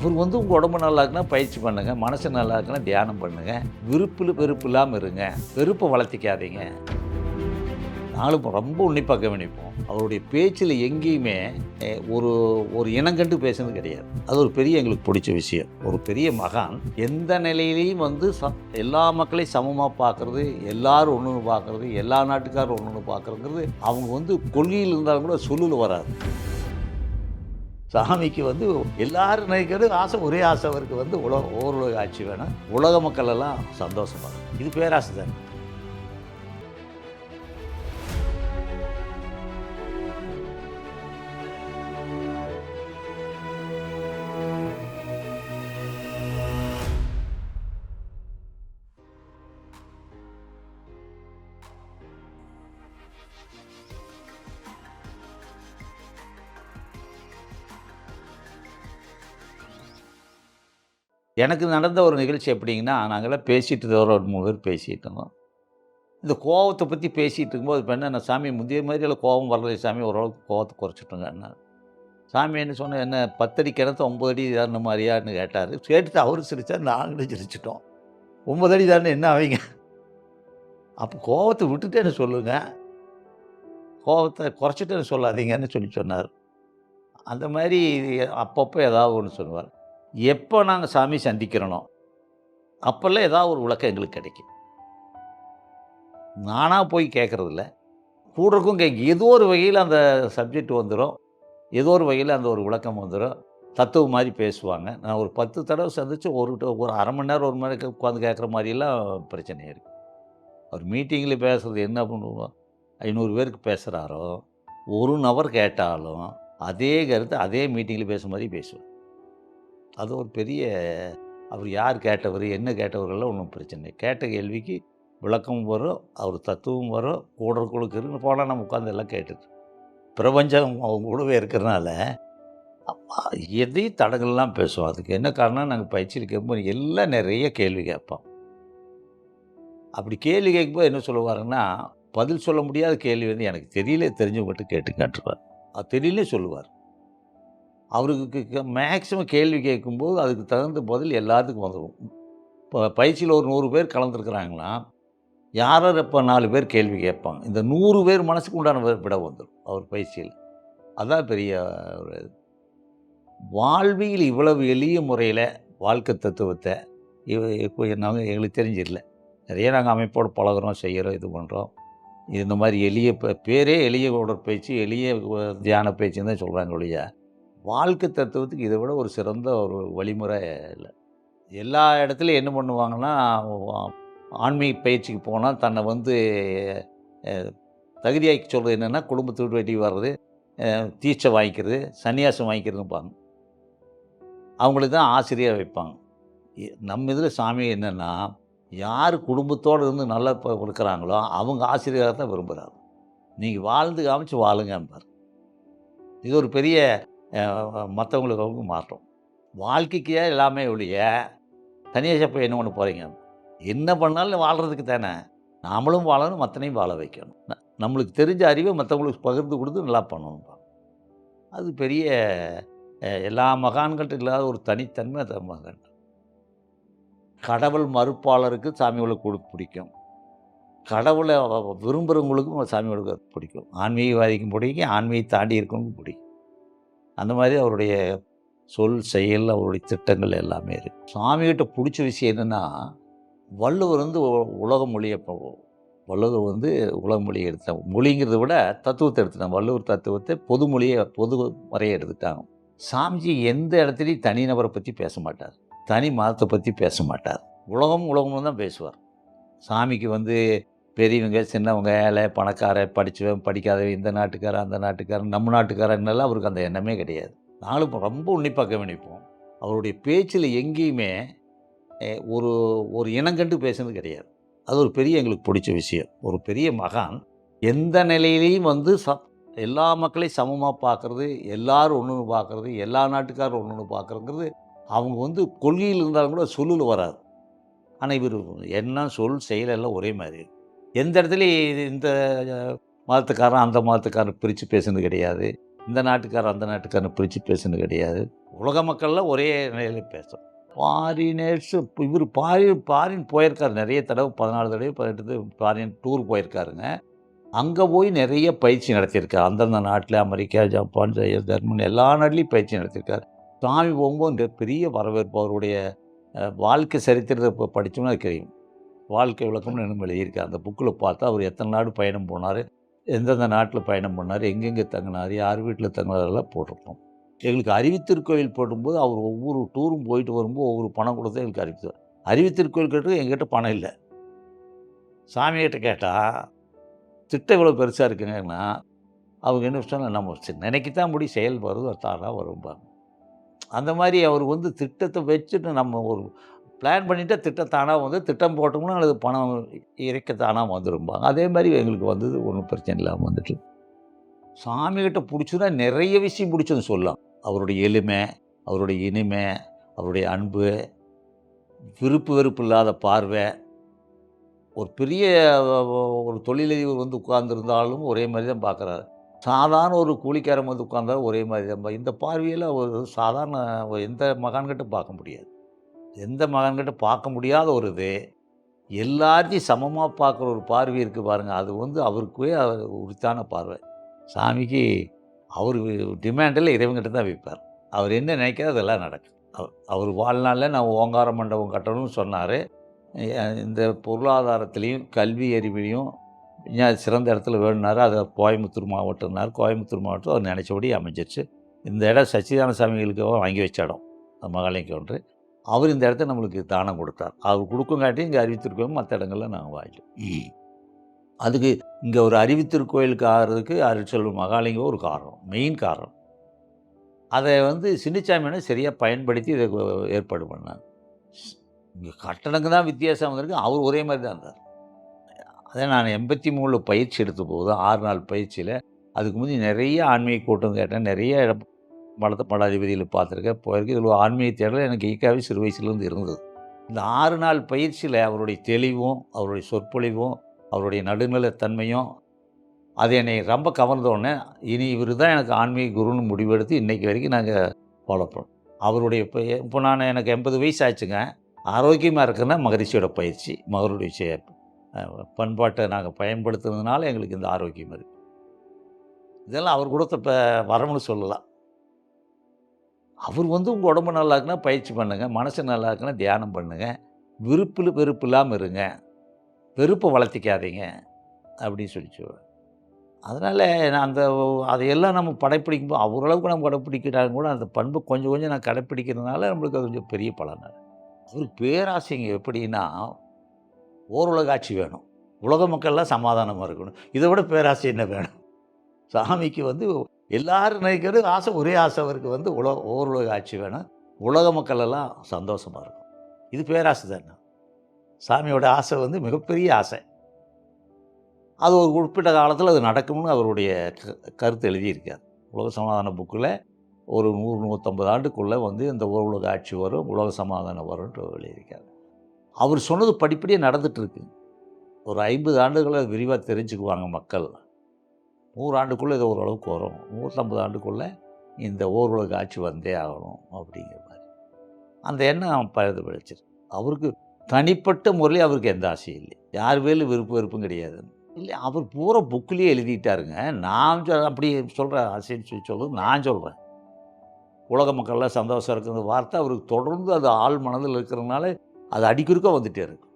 அவர் வந்து உங்கள் உடம்பு நல்லா இருக்குன்னா பயிற்சி பண்ணுங்கள் மனசு நல்லா இருக்குன்னா தியானம் பண்ணுங்கள் விருப்பில் வெறுப்பு இல்லாமல் இருங்க வெறுப்பை வளர்த்திக்காதீங்க. நாளும் ரொம்ப உன்னிப்பாக கவனிப்போம் அவருடைய பேச்சில் எங்கேயுமே ஒரு ஒரு இனங்கண்டு பேசுனது கிடையாது. அது ஒரு பெரிய எங்களுக்கு பிடிச்ச விஷயம். ஒரு பெரிய மகான் எந்த நிலையிலையும் வந்து ச எல்லா மக்களையும் சமமாக பார்க்குறது எல்லாரும் ஒன்று ஒன்று பார்க்குறது எல்லா நாட்டுக்காரும் ஒன்று ஒன்று பார்க்குறதுங்கிறது அவங்க வந்து கொள்கையில் இருந்தாலும் கூட சொல்லில் வராது. சாமிக்கு வந்து எல்லாரும் நினைக்கிறது ஆசை ஒரே ஆசை அவருக்கு வந்து உலக ஓரளவு ஆட்சி வேணும். உலக மக்கள் எல்லாம் சந்தோஷமா இது பேராசை தான். எனக்கு நடந்த ஒரு நிகழ்ச்சி எப்படிங்கன்னா நாங்களாம் பேசிகிட்டு இருந்தோம் ஒரு மூணு பேர் பேசிகிட்டு இருந்தோம். இந்த கோவத்தை பற்றி பேசிகிட்டு இருக்கும்போது இப்போ என்ன சாமி முந்தைய மாதிரி எல்லாம் கோவம் வரல சாமி ஓரளவுக்கு கோவத்தை குறைச்சிட்டோங்க என்ன சாமி என்ன சொன்ன என்ன பத்தடி கிணத்து ஒம்பது அடி தானே மாதிரியான்னு கேட்டார். கேட்டுட்டு அவரும் சிரித்தார் நாங்களும் சிரிச்சிட்டோம். ஒம்பது அடி தானே என்ன அவங்க? அப்போ கோவத்தை விட்டுட்டேன்னு சொல்லுங்கள் கோவத்தை குறைச்சிட்டேன்னு சொல்லாதீங்கன்னு சொல்லி சொன்னார். அந்த மாதிரி அப்பப்போ ஏதாவது ஒன்று சொல்லுவார். எப்போ நாங்கள் சாமி சந்திக்கிறனோ அப்போல்லாம் ஏதாவது ஒரு விளக்கம் எங்களுக்கு கிடைக்கும். நானாக போய் கேட்குறதில்ல கூடக்கும் கேட்க ஏதோ ஒரு வகையில் அந்த சப்ஜெக்ட் வந்துடும் ஏதோ ஒரு வகையில் அந்த ஒரு விளக்கம் வந்துடும் தத்துவம் மாதிரி பேசுவாங்க. நான் ஒரு பத்து தடவை சந்தித்து ஒரு ஒரு அரை மணி நேரம் ஒரு மணி நேரம் உட்காந்து கேட்குற மாதிரிலாம் பிரச்சனையாக இருக்குது அவர் மீட்டிங்கில் பேசுகிறது என்ன பண்ணுவோம் ஐநூறு பேருக்கு பேசுகிறாரோ ஒரு நபர் கேட்டாலும் அதே கருத்து அதே மீட்டிங்கில் பேசுகிற மாதிரி பேசுவேன் அது ஒரு பெரிய அவர் யார் கேட்டவர் என்ன கேட்டவர்கள்லாம் ஒன்றும் பிரச்சனை இல்லை. கேட்ட கேள்விக்கு விளக்கமும் வரும் அவர் தத்துவம் வரும் கூட இருக்குன்னு போனால் நம்ம உட்காந்து எல்லாம் கேட்டுட்டு பிரபஞ்சம் அவங்க கூடவே இருக்கிறனால எதையும் தடங்கள்லாம் பேசுவோம் அதுக்கு என்ன காரணம் நாங்கள் பயிற்சியில் கேட்கும்போது எல்லாம் நிறைய கேள்வி கேட்போம். அப்படி கேள்வி கேட்கும்போது என்ன சொல்லுவாருன்னா பதில் சொல்ல முடியாத கேள்வி வந்து எனக்கு தெரியல தெரிஞ்சவங்ககிட்ட கேட்டு கேட்டுருவார் அது தெரியல சொல்லுவார். அவருக்கு மேக்ஸிமம் கேள்வி கேட்கும்போது அதுக்கு தகுந்த பதில் எல்லாத்துக்கும் வந்துடும் இப்போ பயிற்சியில் ஒரு நூறு பேர் கலந்துருக்குறாங்கன்னா யாரார் இப்போ நாலு பேர் கேள்வி கேட்பாங்க? இந்த நூறு பேர் மனசுக்கு உண்டான வி- விட வந்துடும் அவர் பயிற்சியில். அதான் பெரிய ஒரு இது. வாழ்வியல் இவ்வளவு எளிய முறையில் வாழ்க்கை தத்துவத்தை இப்போ நாங்கள் எங்களுக்கு தெரிஞ்சிடல. நிறைய நாங்கள் அமைப்போடு பழகுறோம் செய்கிறோம் இது பண்ணுறோம் இந்த மாதிரி எளிய பே- பேரே எளிய உடற்பயிற்சி எளிய தியான பயிற்சின்னு தான் சொல்கிறாங்க ஒழிய. வாழ்க்கை தத்துவத்துக்கு இதை விட ஒரு சிறந்த ஒரு வழிமுறை இல்லை. எல்லா இடத்துலையும் என்ன பண்ணுவாங்கன்னா ஆன்மீக பயிற்சிக்கு போனால் தன்னை வந்து தகுதியாக்கி சொல்கிறது என்னென்னா குடும்பத்தை விட்டு வெட்டி வர்றது தீட்சை வாங்கிக்கிறது சன்னியாசம் வாங்கிக்கிறதுப்பாங்க அவங்களுக்கு தான் ஆசிரியர் வைப்பாங்க. நம்ம இதில் சாமி என்னென்னா யார் குடும்பத்தோடு இருந்து நல்லா இப்போ இருக்கிறாங்களோ அவங்க ஆசிரியராக தான் விரும்புகிறாங்க நீங்கள் வாழ்ந்து காமிச்சு வாழுங்கம்பார். இது ஒரு பெரிய மற்றவங்களுக்கு மாற்றம். வாழ்க்கைக்கே எல்லாமே ஒழிய தனியாக போய் என்ன பண்ண போகிறீங்க என்ன பண்ணாலும் வாழ்கிறதுக்கு தானே. நாமளும் வாழணும் மற்றனையும் வாழ வைக்கணும். நம்மளுக்கு தெரிஞ்ச அறிவை மற்றவங்களுக்கு பகிர்ந்து கொடுத்து நல்லா பண்ணணும். அது பெரிய எல்லா மகான்கள்ட்ட இல்லாத ஒரு தனித்தன்மை அந்த மகான். கடவுள் மறுப்பாளருக்கு சாமியோட கொடுக்க பிடிக்கும். கடவுளை விரும்புகிறவங்களுக்கும் சாமிகளுக்கு பிடிக்கும். ஆன்மீகவாதிக்கும் பிடிக்கும் ஆன்மீக தாண்டி இருக்கவங்களுக்கும் பிடிக்கும். அந்த மாதிரி அவருடைய சொல் செயல் அவருடைய திட்டங்கள் எல்லாமே இருக்குது சுவாமிகிட்ட பிடிச்ச விஷயம் என்னென்னா வள்ளுவர் வந்து உலக மொழியை வள்ளுவர் வந்து உலக மொழியை எடுத்தான் மொழிங்கிறத விட தத்துவத்தை எடுத்துட்டாங்க. வள்ளுவர் தத்துவத்தை பொது மொழியை பொது முறையை எடுத்துட்டாங்க. சாமிஜி எந்த இடத்துலையும் தனிநபரை பற்றி பேச மாட்டார். தனி மதத்தை பற்றி பேச மாட்டார். உலகம் உலகம்னு தான் பேசுவார். சாமிக்கு வந்து பெரியவங்க சின்னவங்க ஏழை பணக்கார படித்தவன் படிக்காதவன் இந்த நாட்டுக்காரன் அந்த நாட்டுக்காரன் நம்ம நாட்டுக்காரன்னெல்லாம் அவருக்கு அந்த எண்ணமே கிடையாது. நானும் ரொம்ப உன்னிப்பாக கவனிப்போம் அவருடைய பேச்சில் எங்கேயுமே ஒரு ஒரு இனங்கண்டு பேசுனது கிடையாது. அது ஒரு பெரிய எங்களுக்கு பிடிச்ச விஷயம். ஒரு பெரிய மகான் எந்த நிலையிலையும் வந்து ச எல்லா மக்களையும் சமமாக பார்க்குறது எல்லாரும் ஒன்று பார்க்குறது எல்லா நாட்டுக்காரும் ஒன்று பார்க்குறங்கிறது அவங்க வந்து கொள்கையில் இருந்தாலும் கூட சொல்லில் வராது. ஆனால் இவர் என்ன சொல் செயலெல்லாம் ஒரே மாதிரி எந்த இடத்துலையும் இது இந்த மதத்துக்காரன் அந்த மதத்துக்காரன் பிரித்து பேசுனது கிடையாது. இந்த நாட்டுக்காரன் அந்த நாட்டுக்காரன் பிரித்து பேசுனது கிடையாது. உலக மக்கள்லாம் ஒரே நிலையில் பேசும் ஃபாரினர்ஸ் இவர் ஃபாரின் ஃபாரின் போயிருக்காரு. நிறைய தடவை பதினாலு தடவை பதினெட்டு ஃபாரின் டூர் போயிருக்காருங்க. அங்கே போய் நிறைய பயிற்சி நடத்தியிருக்காரு. அந்தந்த நாட்டில் அமெரிக்கா ஜப்பான் ஜெய- ஜெர்மனி எல்லா நாட்டிலையும் பயிற்சி நடத்தியிருக்கார். சாமி போகும்போது பெரிய வரவேற்பு. அவருடைய வாழ்க்கை சரித்திரத்தை இப்போ படித்தோம்னா அது தெரியும். வாழ்க்கை விளக்கம்னு இன்னும் எழுதியிருக்காரு அந்த புக்கில் பார்த்தா அவர் எத்தனை நாடு பயணம் போனார் எந்தெந்த நாட்டில் பயணம் பண்ணார் எங்கெங்கே தங்கினார் யார் வீட்டில் தங்கினாரெல்லாம் போட்டிருப்போம் எங்களுக்கு அறிவித்திருக்கோயில் போடும்போது அவர் ஒவ்வொரு டூரும் போயிட்டு வரும்போது ஒவ்வொரு பணம் கொடுத்து எங்களுக்கு அறிவித்தார். அறிவித்திருக்கோயில் கேட்டு எங்கிட்ட பணம் இல்லை. சாமிகிட்ட கேட்டால் திட்டம் இவ்வளோ பெருசாக இருக்குங்கன்னா அவங்க என்ன சொன்னால் நம்ம நினைக்கத்தான் முடி செயல் வருது தானாக வரும்பாங்க அந்த மாதிரி அவர் வந்து திட்டத்தை வச்சுட்டு நம்ம ஒரு பிளான் பண்ணிவிட்டு திட்டம் தானாக வந்து திட்டம் போட்டோம்னா அல்லது பணம் இறைக்க தானாக வந்துரும்பாங்க. அதே மாதிரி எங்களுக்கு வந்தது ஒன்றும் பிரச்சனை இல்லாமல் வந்துட்டு. சாமிகிட்ட பிடிச்சதுன்னா நிறைய விஷயம் பிடிச்சதுன்னு சொல்லலாம். அவருடைய எளிமை அவருடைய இனிமை அவருடைய அன்பு விருப்பு வெறுப்பு இல்லாத பார்வை. ஒரு பெரிய ஒரு தொழிலதிபர் வந்து உட்கார்ந்துருந்தாலும் ஒரே மாதிரி தான் பார்க்குறாரு. சாதாரண ஒரு கூலிக்காரன் வந்து உட்கார்ந்தாலும் ஒரே மாதிரி தான் இந்த பார்வையில் ஒரு சாதாரண எந்த மகான்கிட்ட பார்க்க முடியாது. எந்த மகன்கிட்ட பார்க்க முடியாத ஒரு இது எல்லாத்தையும் சமமாக பார்க்குற ஒரு பார்வை இருக்குது பாருங்கள் அது வந்து அவருக்குவே அவர் உரித்தான பார்வை. சாமிக்கு அவர் டிமாண்டில் இறைவங்கிட்ட தான் வைப்பார் அவர் என்ன நினைக்கிறோ அதெல்லாம் நடக்கும். அவர் அவர் வாழ்நாளில் நான் ஓங்கார மண்டபம் கட்டணும்னு சொன்னார். இந்த பொருளாதாரத்துலேயும் கல்வி அறிவிலையும் சிறந்த இடத்துல வேணுனார் அதை கோயம்புத்தூர் மாவட்டம்னார். கோயம்புத்தூர் மாவட்டம் அவர் நினச்சபடி அமைஞ்சிருச்சு. இந்த இடம் சச்சிதான சாமிகளுக்கு வாங்கி வச்ச இடம். மகாலிங்க ஒன்று. அவர் இந்த இடத்த நம்மளுக்கு தானம் கொடுத்தார். அவர் கொடுக்கங்காட்டி இங்கே அறிவித்திருக்கோம் மற்ற இடங்கள்ல நாங்கள் வாங்கிட்டோம் அதுக்கு இங்கே ஒரு அறிவித்திருக்கோயிலுக்கு ஆகிறதுக்கு அருட்செல்வம் மகாலிங்கம் ஒரு காரணம் மெயின் காரணம். அதை வந்து சின்னிச்சாமியான சரியாக பயன்படுத்தி இதை ஏற்பாடு பண்ணாங்க இங்கே கட்டணங்க தான் வித்தியாசம் வந்திருக்கு அவர் ஒரே மாதிரி தான் இருந்தார். அதே நான் எண்பத்தி மூணில் பயிற்சி எடுத்த போது ஆறு நாள் பயிற்சியில் அதுக்கு முந்தி நிறைய ஆன்மீக கூட்டம் கேட்டேன் நிறைய மட மடாதிபதியில் பார்த்துருக்கேன் போயிருக்கு. இதில் ஆன்மீக தேடல் எனக்கு ஈக்காவே சிறு வயசுலேருந்து இருந்தது. இந்த ஆறு நாள் பயிற்சியில் அவருடைய தெளிவும் அவருடைய சொற்பொழிவும் அவருடைய நடுநிலைத்தன்மையும் அது என்னை ரொம்ப கவர்ந்தோடனே இனி இவர் தான் எனக்கு ஆன்மீக குருன்னு முடிவெடுத்து இன்றைக்கி வரைக்கும் நாங்கள் ஃபாலோ பண்ணோம் அவருடைய இப்போ இப்போ நான் எனக்கு எண்பது வயசு ஆச்சுங்க. ஆரோக்கியமாக இருக்குன்னா மகரிஷியோட பயிற்சி மகருடைய பண்பாட்டை நாங்கள் பயன்படுத்துனதுனால எங்களுக்கு இந்த ஆரோக்கியம் இருக்குது இதெல்லாம் அவர் கொடுத்த இப்போ வரம்னு சொல்லலாம். அவர் வந்து உங்கள் உடம்பு நல்லா இருக்குன்னா பயிற்சி பண்ணுங்கள் மனசு நல்லா இருக்குன்னா தியானம் பண்ணுங்கள் விருப்பில் வெறுப்பு இல்லாமல் இருங்க வெறுப்பை வளர்த்திக்காதீங்க அப்படின்னு சொல்லி சொல்லுவேன் அதனால் நான் அந்த அதையெல்லாம் நம்ம படைப்பிடிக்கும்போது அவரளவுக்கு நம்ம கடைப்பிடிக்கிறாங்க கூட அந்த பண்பு கொஞ்சம் கொஞ்சம் நான் கடைப்பிடிக்கிறதுனால நம்மளுக்கு அது கொஞ்சம் பெரிய பலன். அவருக்கு பேராசைங்க எப்படின்னா ஓருலக ஆட்சி வேணும். உலக மக்கள்லாம் சமாதானமாக இருக்கணும். இதை விட பேராசை என்ன வேணும்? சாமிக்கு வந்து எல்லாரும் நினைக்கிறது? ஆசை ஒரே ஆசை அவருக்கு வந்து உலக ஓருலக ஆட்சி வேணும் உலக மக்கள் எல்லாம் சந்தோஷமாக இருக்கும். இது பேராசை தானே சாமியோட ஆசை வந்து மிகப்பெரிய ஆசை. அது ஒரு குறிப்பிட்ட காலத்தில் அது நடக்கும்னு அவருடைய க- கருத்து எழுதியிருக்கார். உலக சமாதான புக்கில் ஒரு நூறு நூற்றம்பது ஆண்டுக்குள்ளே வந்து இந்த உலக ஆட்சி வரும் உலக சமாதானம் வரும்ன்ற எழுதியிருக்கார். அவர் சொன்னது படிப்படியாக நடந்துகிட்ருக்கு ஒரு ஐம்பது ஆண்டுகளை விரிவாக தெரிஞ்சுக்குவாங்க மக்கள். நூறு ஆண்டுக்குள்ளே இது ஓரளவுக்கு வரும். நூற்றம்பது ஆண்டுக்குள்ளே இந்த ஓர் ஆட்சி வந்தே ஆகணும் அப்படிங்கிற மாதிரி. அந்த எண்ணம் பழுது பிழைச்சிரு. அவருக்கு தனிப்பட்ட முறையில் அவருக்கு எந்த ஆசையும் இல்லை. யார் மேலும் விருப்பம் வெறுப்பும் கிடையாது. இல்லை அவர் பூரா புக்கிலேயே எழுதிட்டாருங்க. நான் சொல் அப்படி சொல்கிற ஆசைன்னு சொல்லி சொல்லுவது நான் சொல்கிறேன் உலக மக்கள்லாம் சந்தோஷம் இருக்கிற வார்த்தை அவருக்கு தொடர்ந்து அது ஆள் மனதில் இருக்கிறதுனால அது அடிக்குறுக்க வந்துகிட்டே இருக்கு.